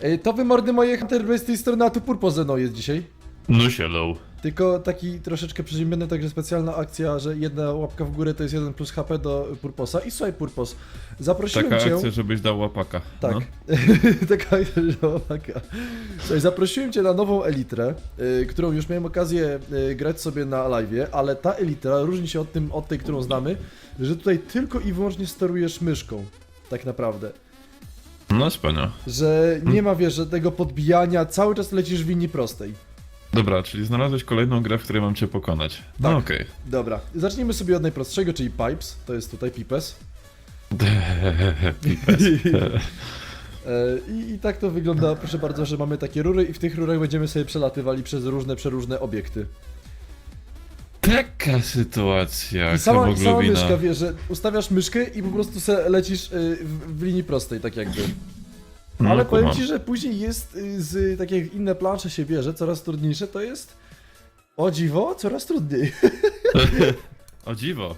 E, To wy mordy moje Hunter z tej strony, a tu Purpo ze mną jest dzisiaj. No hello. Tylko taki troszeczkę przeziębiony, także specjalna akcja, że jedna łapka w górę to jest 1 plus HP do Purposa. I słuchaj Purpos, zaprosiłem Taka cię... akcja, żebyś dał łapaka. Tak, No. taka łapaka. Słuchaj, zaprosiłem cię na nową elitrę, y, którą już miałem okazję y, grać sobie na live'ie, ale ta elitra różni się od, tym, od tej, którą znamy, że tutaj tylko i wyłącznie sterujesz myszką. Tak naprawdę. No wspaniale. Że nie ma, wiesz, żadnego podbijania, cały czas lecisz w linii prostej. Dobra, czyli znalazłeś kolejną grę, w której mam cię pokonać. No Tak. okej. Dobra, zacznijmy sobie od najprostszego, czyli Pipes, to jest tutaj Pipes. E, I, I tak to wygląda, proszę bardzo, że mamy takie rury i w tych rurach będziemy sobie przelatywali przez różne, przeróżne obiekty. Taka sytuacja, I sama, sama hemoglobina. myszka, wiesz, że ustawiasz myszkę i po prostu se lecisz y, w, w linii prostej, tak jakby. No, Ale powiem kumam. ci, że później jest y, z, tak jak inne plansze się bierze, coraz trudniejsze, to jest o dziwo, coraz trudniej. o dziwo.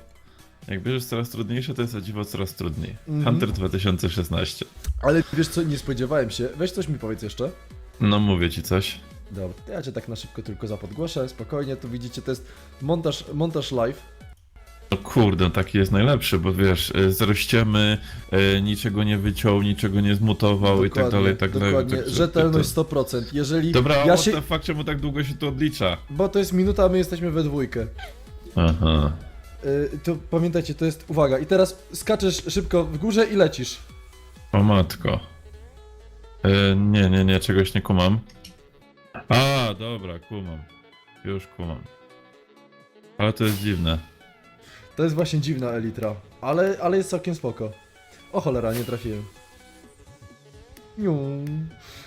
Jak bierzesz coraz trudniejsze, to jest o dziwo coraz trudniej. Mhm. Hunter 2016. Ale wiesz co, nie spodziewałem się. Weź coś mi powiedz jeszcze. No mówię ci coś. Dobra, ja cię tak na szybko tylko zapodgłoszę, spokojnie, tu widzicie, to jest montaż, montaż live. No kurde, taki jest najlepszy, bo wiesz, y, z rozściemy y, niczego nie wyciął, niczego nie zmutował i tak dalej, i tak dalej. dokładnie. Tak, że- Rzetelność to- 100%. Jeżeli Dobra, ja się... się... fakt, czemu tak długo się to odlicza? Bo to jest minuta, a my jesteśmy we dwójkę. Aha. Yy, to pamiętajcie, to jest, uwaga, i teraz skaczesz szybko w górze i lecisz. O matko. E, nie, nie, nie, czegoś nie kumam. A, dobra, kumam. Już kumam. Ale to jest dziwne. To jest właśnie dziwna elitra, ale, ale jest całkiem spoko. O cholera, nie trafiłem. Niu.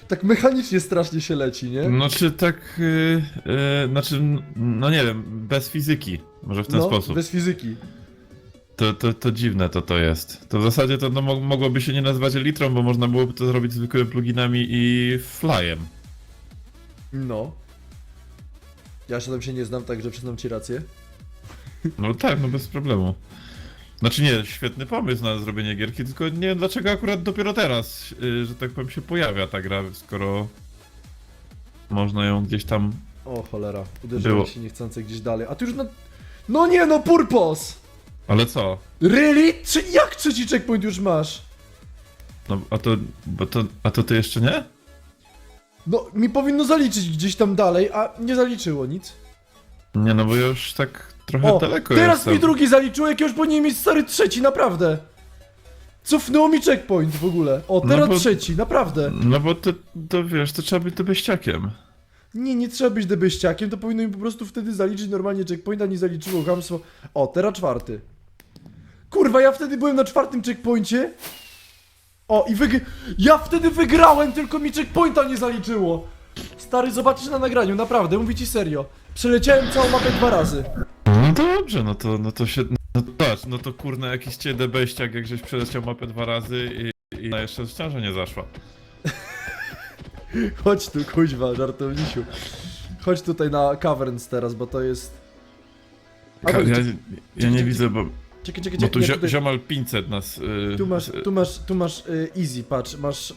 Tak mechanicznie strasznie się leci, nie? Znaczy tak, y, y, znaczy, no nie wiem, bez fizyki. Może w ten no, sposób. bez fizyki. To, to, to dziwne to to jest. To w zasadzie to no, mo- mogłoby się nie nazywać litrą, bo można byłoby to zrobić zwykłymi pluginami i flyem. No. Ja się tam się nie znam, także przyznam ci rację. No tak, no bez problemu. Znaczy nie, świetny pomysł na zrobienie gierki, tylko nie wiem dlaczego akurat dopiero teraz, y, że tak powiem, się pojawia ta gra, skoro można ją gdzieś tam... O cholera, uderzyłem Było. się niechcący gdzieś dalej. A tu już na... No nie no, Purpos! Ale co? Really? Czy jak trzeci checkpoint już masz? No a to, bo to, a to ty jeszcze nie? No, mi powinno zaliczyć gdzieś tam dalej, a nie zaliczyło nic. Nie, no bo ja już tak trochę O, daleko teraz jestem. mi drugi zaliczyło, jak już powinien mieć stary trzeci, naprawdę. Cofnęło mi checkpoint w ogóle. O, No teraz bo- trzeci, naprawdę. No bo to, to wiesz, to trzeba być to beściakiem. Nie, nie trzeba być debeściakiem, to powinno mi po prostu wtedy zaliczyć normalnie checkpointa, nie zaliczyło hamstwo. O, teraz czwarty. Kurwa, ja wtedy byłem na czwartym checkpoincie. O, i wyg... Ja wtedy wygrałem, tylko mi checkpointa nie zaliczyło. Stary, zobaczysz na nagraniu, naprawdę, mówię ci serio. Przeleciałem całą mapę dwa razy. No dobrze, no to, no to się... No to patrz, no to kurna jakiś ciebie beściak, jak żeś przeleciał mapę dwa razy i, i na jeszcze ciąża nie zaszła. Chodź tu, kuźwa, żartownisiu. Chodź tutaj na Caverns teraz, bo to jest... A, ja, czekaj, ja nie widzę, bo, czekaj, czekaj, bo tu nie, zio, tutaj- ziomal 500 nas... Yy, Tu masz, tu masz, tu masz y, easy, patrz, masz y,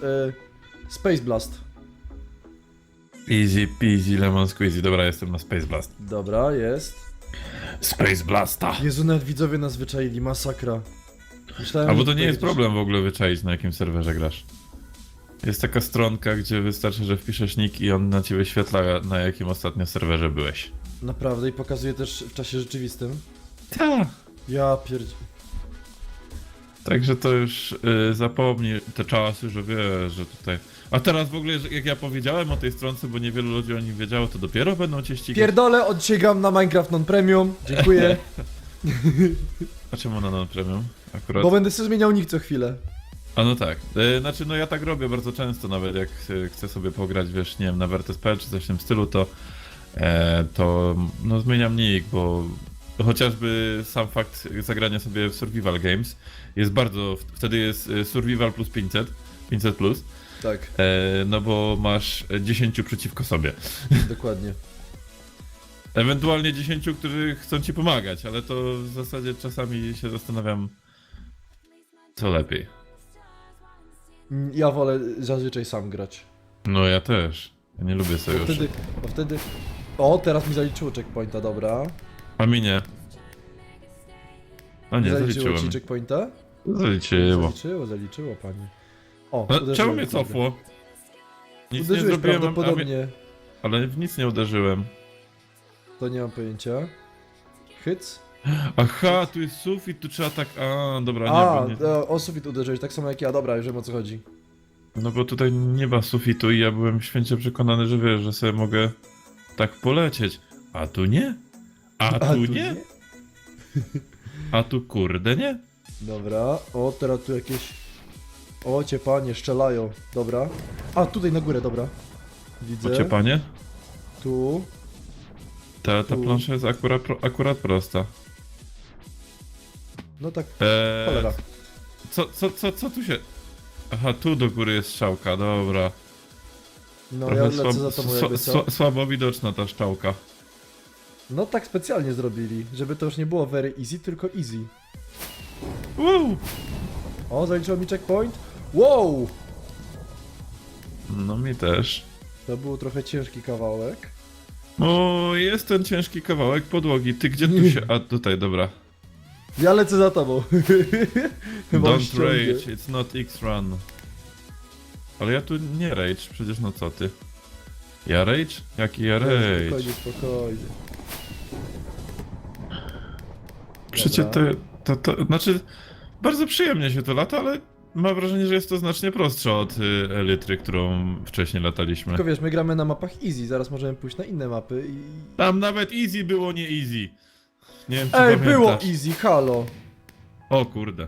Space Blast. Easy peasy lemon squeezy, dobra jestem na Space Blast. Dobra, jest. Space Blasta! Jezu, nawet widzowie nas wyczaili, masakra. Myślałem, Albo że to nie tutaj jest problem w ogóle wyczaić na jakim serwerze grasz. Jest taka stronka, gdzie wystarczy, że wpiszesz nick i on na ciebie wyświetla na jakim ostatnio serwerze byłeś. Naprawdę i pokazuje też w czasie rzeczywistym. Tak. Ja pierdzi... Także to już y, zapomnij te czasy, że wiesz, że tutaj... A teraz w ogóle, że jak ja powiedziałem o tej stronce, bo niewielu ludzi o nim wiedziało, to dopiero będą cię ścigać. Pierdolę, od dzisiaj gram na Minecraft non-premium, dziękuję. A czemu na non-premium akurat? bo będę sobie zmieniał nick co chwilę. A no tak. Y, znaczy, no ja tak robię bardzo często, nawet jak y, chcę sobie pograć, wiesz, nie wiem, na Vertes.pl czy coś w tym stylu, to e, to no zmieniam nick, bo chociażby sam fakt zagrania sobie w Survival Games jest bardzo, wtedy jest y, Survival plus 500, 500 plus, Tak, e, no bo masz 10 przeciwko sobie. dokładnie. Ewentualnie 10, którzy chcą ci pomagać, ale to w zasadzie czasami się zastanawiam, co lepiej. Mm, Ja wolę zazwyczaj sam grać. No ja też. Ja nie lubię Bo sojuszy. wtedy, bo wtedy... O, teraz mi zaliczyło checkpointa, dobra. A mi nie. A nie, zaliczyło zaliczyłem. ci checkpointa? Zaliczyło. Zaliczyło, zaliczyło, panie. O, No, uderzyłem czemu mnie w cofło? Nic nie Uderzyłeś zrobiłem, a- prawdopodobnie. ale w nic nie uderzyłem. To nie mam pojęcia. Hyc? Aha, tu jest sufit, tu trzeba tak... A, dobra, nie, A, bo nie. e, o sufit uderzyłeś, tak samo jak ja, dobra, już wiem o co chodzi. No bo tutaj nie ma sufitu i ja byłem święcie przekonany, że wiesz, że sobie mogę tak polecieć. A tu nie? A tu, nie? A tu kurde nie? Dobra, o, teraz tu jakieś... O, cię panie, strzelają, dobra. A, tutaj na górę, dobra. Widzę. Ocie panie? Tu. Ta, ta Tu. plansza jest akurat, pro- akurat prosta. No tak, Eee, cholera. co, co, co, co tu się... Aha, tu do góry jest strzałka, dobra. No ja lecę za tobą jakby co. sła- słabo widoczna ta szczałka. No tak specjalnie zrobili, żeby to już nie było very easy, tylko easy. Wow! O, zaliczyło mi checkpoint. Wow! No mi też. To był trochę ciężki kawałek. O, jest ten ciężki kawałek podłogi. Ty gdzie tu się... A tutaj, dobra. Ja lecę za tobą. Chyba Don't ściągnie. rage, it's not X-Run. Ale ja tu nie rage, przecież no co ty? Ja rage? Jaki ja rage? Spokojnie, spokojnie. Przecież to, to, to, znaczy, bardzo przyjemnie się to lata, ale mam wrażenie, że jest to znacznie prostsze od y, Elitry, którą wcześniej lataliśmy. Tylko wiesz, my gramy na mapach easy, zaraz możemy pójść na inne mapy i... Tam nawet easy było nie easy. Nie wiem, czy Ej, pamiętasz. było easy, halo! O kurde.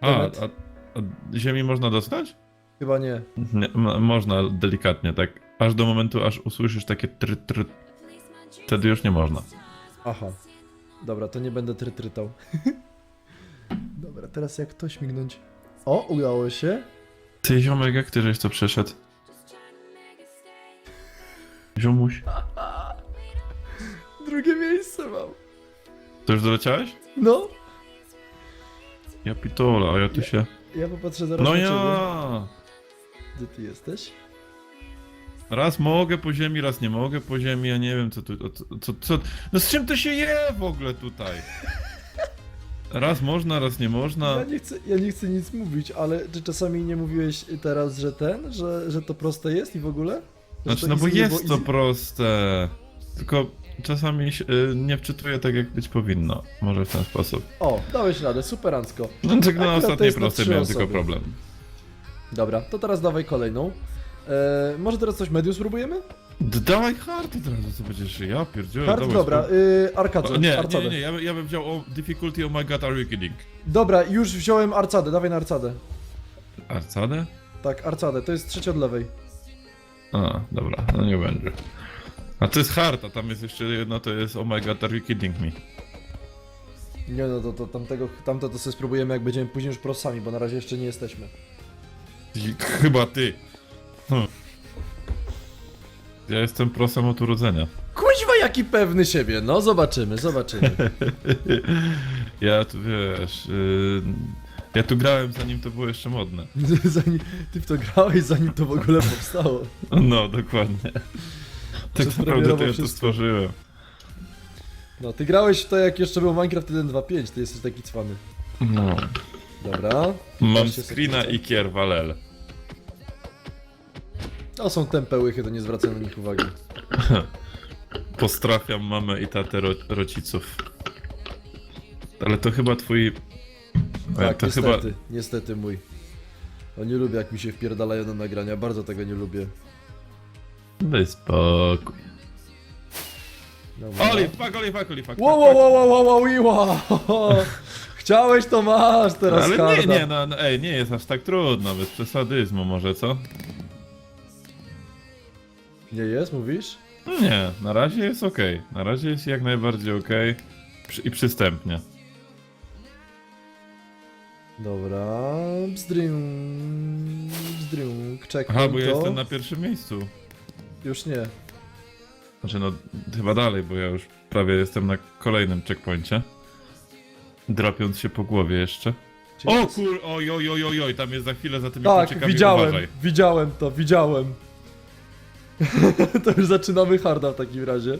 A, a, a ziemi można dostać? Chyba nie. Nie, mo- można delikatnie, tak. Aż do momentu, aż usłyszysz takie try, try. Wtedy już nie można. Aha. Dobra, to nie będę trytrytał. Dobra, teraz jak to śmignąć? O, udało się. Ty ziomek, jak ty żeś to przeszedł? Ziomuś. Drugie miejsce mam. To już doleciałeś? No, Ja pitola, a ja tu się... ja popatrzę zaraz No na ciebie. ja! Gdzie ty jesteś? Raz mogę po ziemi, raz nie mogę po ziemi, ja nie wiem co tu... o Co, co, co... No z czym to się je w ogóle tutaj? Raz można, raz nie można. Ja nie, chcę, ja nie chcę nic mówić, ale czy czasami nie mówiłeś teraz, że ten, że, że to proste jest i w ogóle? Że Znaczy, to no bo easy jest to easy? proste. Tylko czasami się, y, nie wczytuję tak, jak być powinno. Może w ten sposób. O, dałeś radę, superancko. No tak na Akurat to ostatniej jest na prostej trzy miałem tylko osoby. problem. Dobra, to teraz dawaj kolejną. E, może teraz coś medium spróbujemy? D- Dawaj hard od razu, co będziesz, ja pierdzielę. Hard, dawaj, dobra, spróbuj. y, arcadę, O, Nie, nie, nie, ja, by- ja bym wziął o difficulty, oh my god, are you kidding? Dobra, już wziąłem arcadę, dawaj na arcadę. Arcadę? Tak, arcadę, to jest trzecia od lewej. A, dobra, no nie będzie. A to jest hard, a tam jest jeszcze jedno, to jest oh my god, are you kidding me? Nie no, to, to tamtego, tamto to sobie spróbujemy jak będziemy później już prosami, bo na razie jeszcze nie jesteśmy. I- Chyba ty. Hm. Ja jestem prosem od urodzenia. Kuźwa, jaki pewny siebie, no zobaczymy, zobaczymy. Ja tu wiesz. Yy, ja tu grałem zanim to było jeszcze modne. zanim, ty w to grałeś, zanim to w ogóle powstało. No, dokładnie. Tak naprawdę to ja to stworzyłem. No, ty grałeś w to jak jeszcze był Minecraft 1.2.5, ty jesteś taki cwany. No. Dobra. Mam screena i kier walel. To są tępe łychy, to nie zwracam na nich uwagi. Postrafiam mamę i tatę ro rodziców. Ale to chyba twój. Tak, to niestety, chyba. niestety mój. O, nie lubię jak mi się wpierdalają na nagrania, bardzo tego nie lubię. Daj spokój. Dobra. Oli, fuck, oli, fuck, oli, fuck. Wow, wow, wow, wow, wow, wow, wow. Chciałeś to masz teraz Ale nie, nie, no, no, ej, nie jest aż tak trudno, bez przesadyzmu może, co? Nie jest, mówisz? No nie, na razie jest ok. Na razie jest jak najbardziej ok. Przy, I przystępnie. Dobra, bzdrym, bzdrym, czekam Aha, bo ja to. jestem na pierwszym miejscu. Już nie. Znaczy no, chyba dalej, bo ja już prawie jestem na kolejnym checkpoincie. Drapiąc się po głowie jeszcze. Czyli O kur... Oj, oj, oj, oj, oj, tam jest za chwilę za tymi Tak, widziałem, uważaj. widziałem to, widziałem. to już zaczynamy harda w takim razie.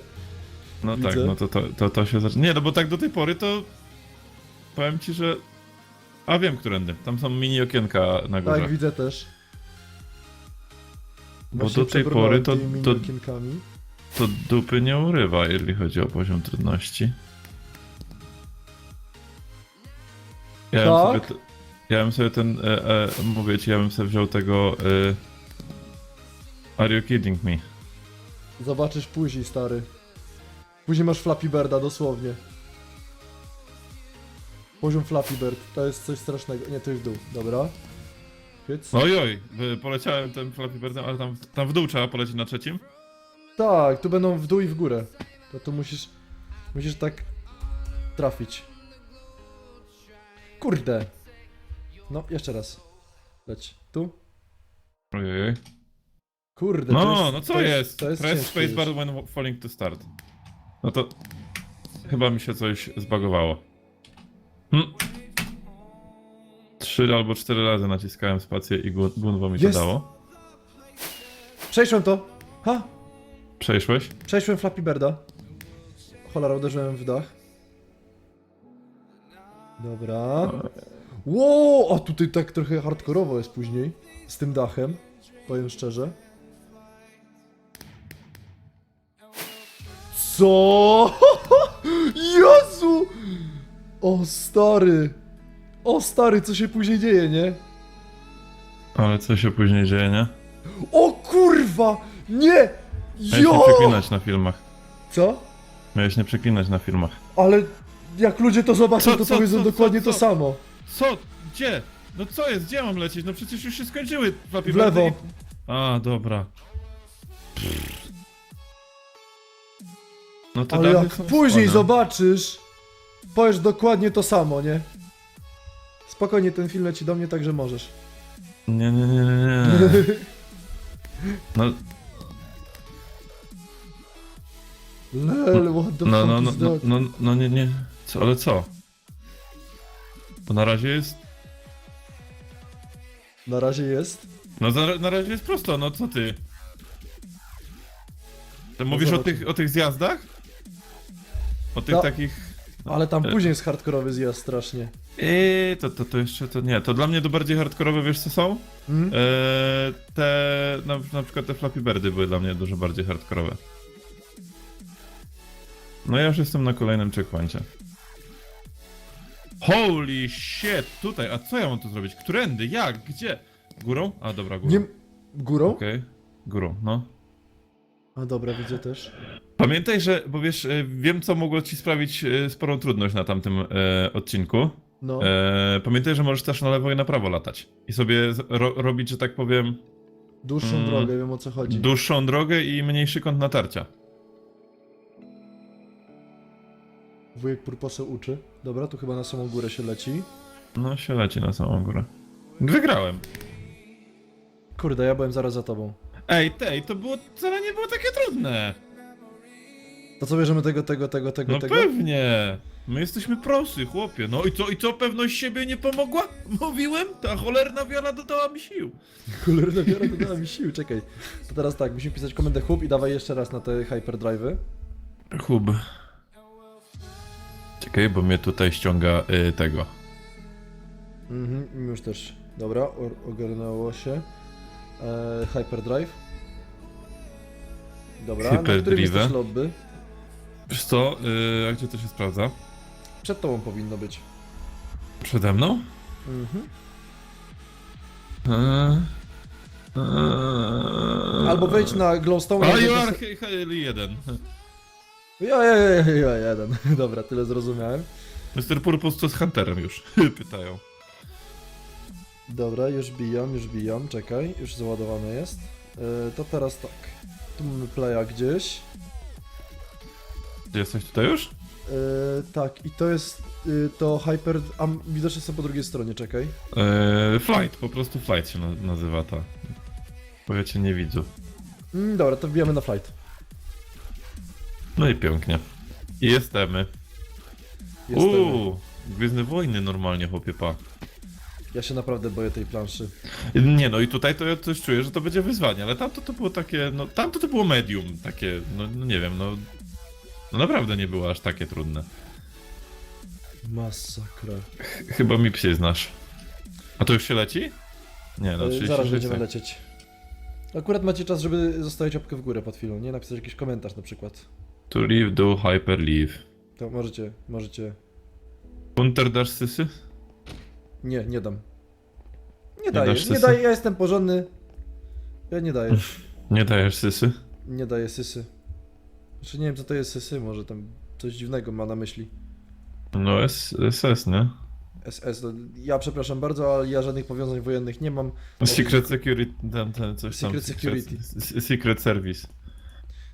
No Widzę. tak, no to, to, to, to się zaczyna. Nie, no bo tak do tej pory to... Powiem ci, że... A wiem, którędy. Tam są mini okienka na górze. Tak, widzę też. Bo Właśnie do tej pory to- to- okienkami. To dupy nie urywa, jeżeli chodzi o poziom trudności. Ja bym sobie, Tak? te, ja bym sobie ten, e, e, mówię ci, ja bym sobie wziął tego e, Are you kidding me? Zobaczysz później, stary. Później masz Flappy Birda, dosłownie. Poziom Flappy Bird, to jest coś strasznego. Nie, to już w dół, dobra. Hyc. Oj, oj, e, poleciałem tym Flappy Birdem, ale tam, tam w dół trzeba polecieć na trzecim. Tak, tu będą w dół i w górę. To tu musisz, musisz tak trafić. Kurde. No, jeszcze raz. Leć. Tu. Oj, Kurde, to No, jest, no co to jest? To jest Press ciężkie spacebar już. when falling to start. No to chyba mi się coś zbagowało. Hm. Trzy albo cztery razy naciskałem spację i gun- gunwo mi to Jest. dało. Przejszłem to. Ha! Przejszłeś? Przejszłem Flappy Birda. Cholera, uderzyłem w dach. Dobra. Wow, a tutaj tak trochę hardkorowo jest później. Z tym dachem. Powiem szczerze. Co? Jezu! O stary! O stary, co się później dzieje, nie? Ale co się później dzieje, nie? O kurwa! Nie! Miałeś nie Jo! przeklinać na filmach. Co? Miałeś nie przeklinać na filmach. Ale jak ludzie to zobaczą, Co, to co, powiedzą co, dokładnie co, to samo. Co? Gdzie? No co jest? Gdzie mam lecieć? No przecież już się skończyły Flappy W lewo. A, dobra. No Ale jak są później zobaczysz, powiesz dokładnie to samo, nie? Spokojnie, ten film leci do mnie, także możesz. Nie, nie, nie, nie, nie. No, Lel, what the no, no, fuck no, is no, that? no, no nie, nie. Co, ale co? Bo na razie jest... Na razie jest. No za, na razie jest prosto, no co ty? To mówisz o zobacz. tych, o tych zjazdach? O tych No. takich... Ale tam E. później jest hardkorowy zjazd strasznie. Eee, to, to, to jeszcze to nie. To dla mnie to bardziej hardkorowe, wiesz co są? Mm? Eee, te, na, na przykład te Flappy Birdy były dla mnie dużo bardziej hardkorowe. No ja już jestem na kolejnym checkpoincie. Holy shit, tutaj, a co ja mam tu zrobić? Którędy? Jak? Gdzie? Górą? A dobra, górą. Nie... Górą? Okej, górą, no. A dobra, widzę też. Pamiętaj, że, bo wiesz, e, wiem co mogło ci sprawić e, sporą trudność na tamtym e, odcinku. No. E, pamiętaj, że możesz też na lewo i na prawo latać. I sobie ro, robić, że tak powiem, Dłuższą mm, drogę, wiem o co chodzi. dłuższą drogę i mniejszy kąt natarcia. Wujek Purposeł uczy. Dobra, tu chyba na samą górę się leci. No się leci na samą górę. Wygrałem. Kurde, ja byłem zaraz za tobą. Ej, tej, to było, wcale nie było takie trudne. To co bierzemy tego, tego, tego, tego, No tego? pewnie. My jesteśmy prosy, chłopie. No i co, i co, pewność siebie nie pomogła? Mówiłem? Ta cholerna wiara dodała mi sił. Cholerna wiara dodała mi sił, czekaj. To teraz tak, musimy pisać komendę hub i dawaj jeszcze raz na te hyperdrive'y. Hub. Czekaj, bo mnie tutaj ściąga y, tego. Mhm, już też. Dobra, o- ogarnęło się. E, hyperdrive. Dobra, na którym Hyperdrive. jesteś lobby? Wiesz co, y, a gdzie to się sprawdza? Przed tobą powinno być. Przede mną? Mhm. Eee, eee. Albo wejdź na glowstone. A, he- he- jeden. Ja, ja, ja, ja, jeden. Dobra, tyle zrozumiałem. Mr. Purpose to z Hunterem już, pytają. Dobra, już bijam, już bijam, czekaj, już załadowane jest. E, to teraz tak. Tu mamy playa gdzieś. Gdzie jesteś tutaj już? E, tak, i to jest y, to hyper... A widocznie są po drugiej stronie, czekaj. Eee, flight, po prostu flight się na, nazywa ta. Powiecie nie widzę. Mm, dobra, to wbijamy na flight. No i pięknie. I jesteśmy. Jestem. Uuu, Gwiezdne Wojny normalnie, chłopie, pa. Ja się naprawdę boję tej planszy. Nie no i tutaj to ja coś czuję, że to będzie wyzwanie, ale tamto to było takie, no tamto to było medium, takie, no, no nie wiem, no, no naprawdę nie było aż takie trudne. Masakra. Ch- Chyba mi psie znasz. A to już się leci? Nie, no E, 36 Zaraz będziemy sekund. lecieć. Akurat macie czas, żeby zostawić łapkę w górę pod chwilą, nie? Napisać jakiś komentarz na przykład. To leave, do hyper leave. To możecie, możecie... Hunter dasz sysy? Nie, nie dam. Nie Nie daję, nie daję, ja jestem porządny. Ja nie daję, Nie dajesz sysy? nie daję sysy. Znaczy nie wiem co to jest sysy, może tam coś dziwnego ma na myśli. No S, SS, nie? SS, ja przepraszam bardzo, ale ja żadnych powiązań wojennych nie mam. Secret Security, ten, ten, coś tam. Secret Security. s- Secret Service.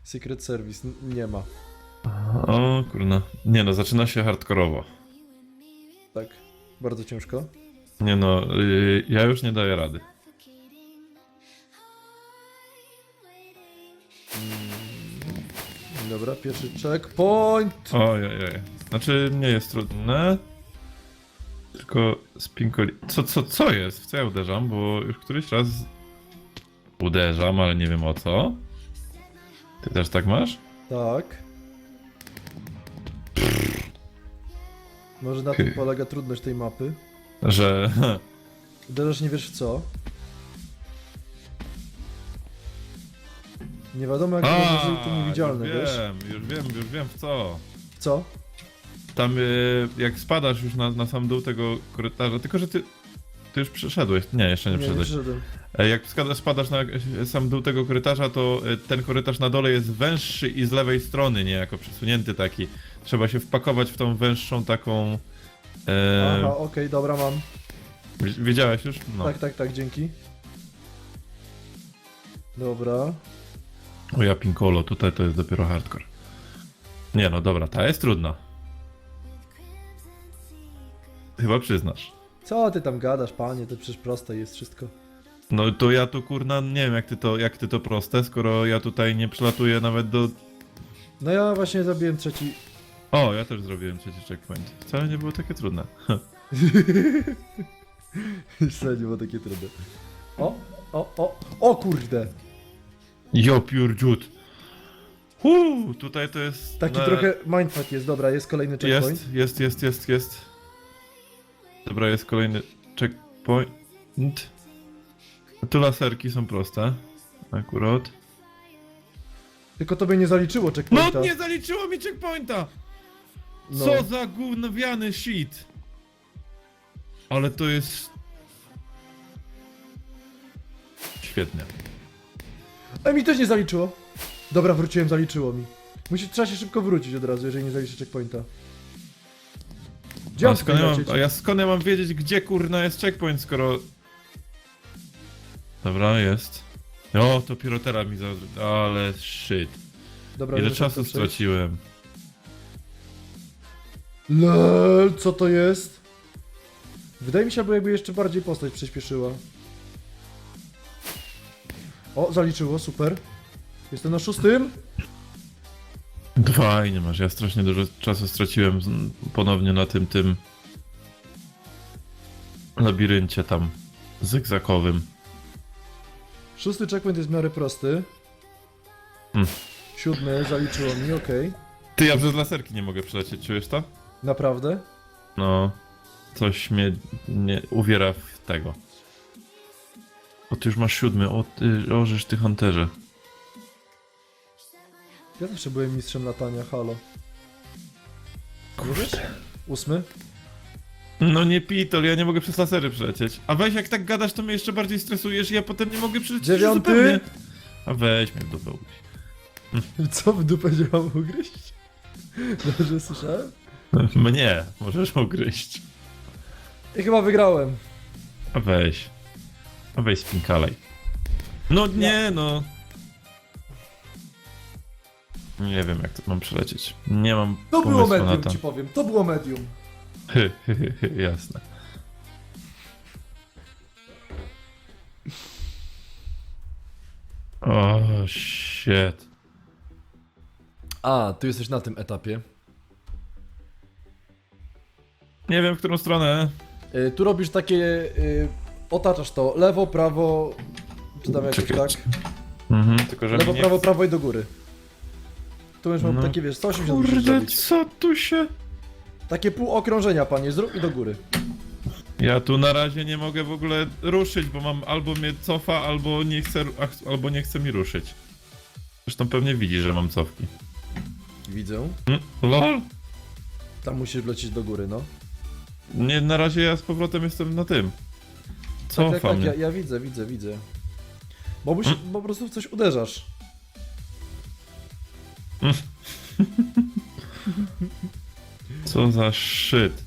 Secret Service, nie ma. O kurna. Nie no, zaczyna się hardkorowo. Bardzo ciężko. Nie no, y, ja już nie daję rady. Dobra, pierwszy checkpoint. Oj, oj, oj. Znaczy, nie jest trudne. Tylko spinkoli... Co, co, co jest? W co ja uderzam? Bo już któryś raz uderzam, ale nie wiem o co. Ty też tak masz? Tak. Może na tym polega trudność tej mapy. Że... Uderzasz nie wiesz w co. Nie wiadomo jak to może to niewidzialne, już wiesz? wiem, już wiem, już wiem w co. W co? Tam y, jak spadasz już na, na sam dół tego korytarza, tylko że ty... Ty już przeszedłeś. Nie, jeszcze nie nie, nie przeszedłeś. przyszedłem. E, Jak skada- spadasz na e, sam dół tego korytarza, to e, ten korytarz na dole jest węższy i z lewej strony, niejako przesunięty taki. Trzeba się wpakować w tą węższą taką. E, Aha, okej, dobra, mam. wi- Wiedziałeś już? No. Tak, tak, tak, dzięki. Dobra. O ja pinkolo, tutaj to jest dopiero hardcore. Nie no, dobra, ta jest trudna. Chyba przyznasz. Co ty tam gadasz, panie? To przecież proste jest wszystko. No to ja tu kurna, nie wiem jak ty to, jak ty to proste, skoro ja tutaj nie przylatuję nawet do... No ja właśnie zrobiłem trzeci. O, ja też zrobiłem trzeci checkpoint. Wcale nie było takie trudne. Jeszcze nie było takie trudne. O, o, o, o kurde! Jo, pure dziut. Huu, tutaj to jest... Taki na- trochę mindfuck jest, dobra, jest kolejny checkpoint. Jest, jest, jest, jest, jest. Dobra, jest kolejny checkpoint. Tu laserki są proste. Akurat. Tylko tobie nie zaliczyło No checkpointa. nie zaliczyło mi checkpointa! No. Co za gównowiany shit! Ale to jest... Świetnie. A mi też nie zaliczyło. Dobra, wróciłem, zaliczyło mi. Musi, trzeba się szybko wrócić od razu, jeżeli nie zaliczy checkpointa. Gdzie A skąd, ja mam, a ja skąd ja mam wiedzieć, gdzie kurna jest checkpoint, skoro... Dobra, jest. O, dopiero teraz mi za... Ale shit. Dobra, Ile czasu to przejść. straciłem? Lol, co to jest? Wydaje mi się, jakby jeszcze bardziej postać przyspieszyła. O, zaliczyło, super. Jestem na szóstym. Dwa i nie masz. Ja strasznie dużo czasu straciłem ponownie na tym, tym labiryncie tam zygzakowym. Szósty checkpoint jest w miarę prosty. Hmm. Siódmy zaliczyło mi, okej. Ty, ja przez laserki nie mogę przelecieć, czujesz to? Naprawdę? No, coś mnie nie uwiera w tego. O, ty już masz siódmy, o ty, ożysz ty Hunterze. Ja zawsze byłem mistrzem latania, halo. Wiesz? Ósmy? No nie pitol, ja nie mogę przez lasery przelecieć. A weź, jak tak gadasz, to mnie jeszcze bardziej stresujesz i ja potem nie mogę przelecieć Dziewiąty? zupełnie. A weź mnie w dupę ugryź. Co w dupę mam ugryźć? Dobrze słyszałem? Mnie możesz ugryźć. I chyba wygrałem. A weź. A weź spinkalej. No nie no. Nie wiem jak to mam przelecieć. Nie mam To było pomysłu na medium, to. ci powiem. To było medium. Hy, hy, hy, hy, jasne. O, shit. A, ty jesteś na tym etapie. Nie wiem, w którą stronę. Y, tu robisz takie, y, otaczasz to lewo, prawo, czy tam jakoś Czekaj, tak? Mhm, tylko że Lewo, nie prawo, prawo i do góry. Tu już mam No. takie, wiesz, 180 musisz Kurde, zrobić. co tu się... Takie pół okrążenia, panie, zrób i do góry. Ja tu na razie nie mogę w ogóle ruszyć, bo mam albo mnie cofa, albo nie chce, ach, albo nie chce mi ruszyć. Zresztą pewnie widzi, że mam cofki. Widzę. Hm? LOL? Tam musisz wlecieć do góry, no. Nie, na razie ja z powrotem jestem na tym. Tak, Cofa tak, tak, mnie. ja, ja widzę, widzę, widzę. Bo musi, po prostu w coś uderzasz. Co za shit.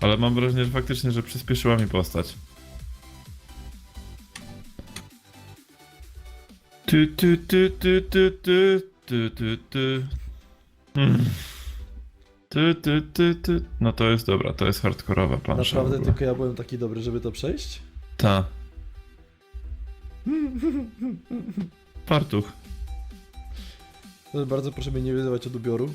Ale mam wrażenie, że faktycznie, że przyspieszyła mi postać. Ty, ty, ty, ty, ty, ty, ty, ty, ty. Mm. Ty, ty, ty, ty. No to jest dobra, to jest hardkorowa plansza. w Naprawdę ogóle. tylko ja byłem taki dobry, żeby to przejść? Ta. Fartuch. To bardzo proszę mnie nie wyzywać od ubioru.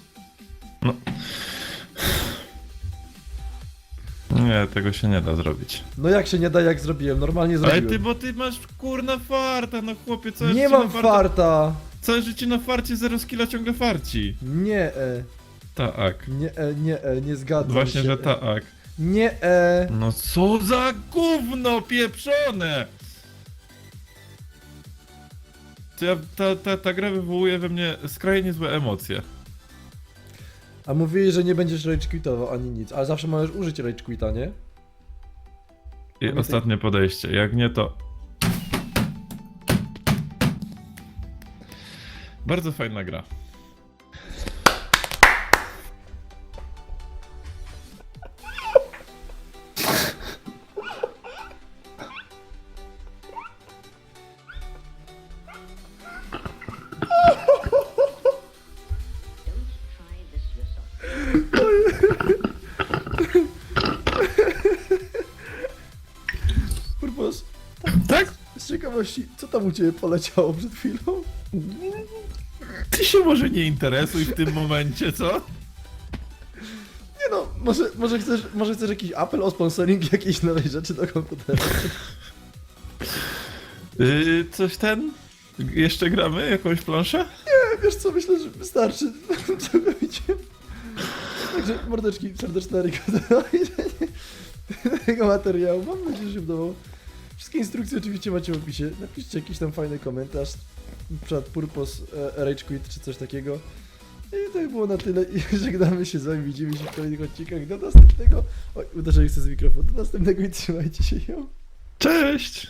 Nie, tego się nie da zrobić. No jak się nie da, jak zrobiłem, normalnie Ale zrobiłem. ty, bo ty masz kurna farta, no chłopie, co nie mam farta! Całe życie na farcie, zero skilla ciągle farci. Nie e, Tak. nie e, nie e, nie zgadzam Właśnie, się. że tak. Nie e. No co za gówno pieprzone! Ja, ta, ta, ta gra wywołuje we mnie skrajnie złe emocje. A mówili, że nie będziesz rage quitował ani nic, ale zawsze możesz użyć rage quita, nie? I Pamiętaj- ostatnie podejście, jak nie to... Bardzo fajna gra. Ciebie poleciało przed chwilą? Ty się może nie interesuj w tym momencie, co? Nie no, może, może, chcesz, może chcesz jakiś apel o sponsoring jakiejś nowej rzeczy do komputera? Yy, coś ten? Jeszcze gramy jakąś planszę? Nie, wiesz co, myślę, że wystarczy całkowicie. Także mordeczki, serdeczne rekomendowanie tego materiału. Mam nadzieję, że się udało. Wszystkie instrukcje oczywiście macie w opisie. Napiszcie jakiś tam fajny komentarz. Na przykład Purpose e, Rage Quit czy coś takiego. I to by było na tyle i żegnamy się z wami. Widzimy się w kolejnych odcinkach. Do następnego. Oj, uderzę chcę z mikrofonu. Do następnego i trzymajcie się. Jo. Cześć!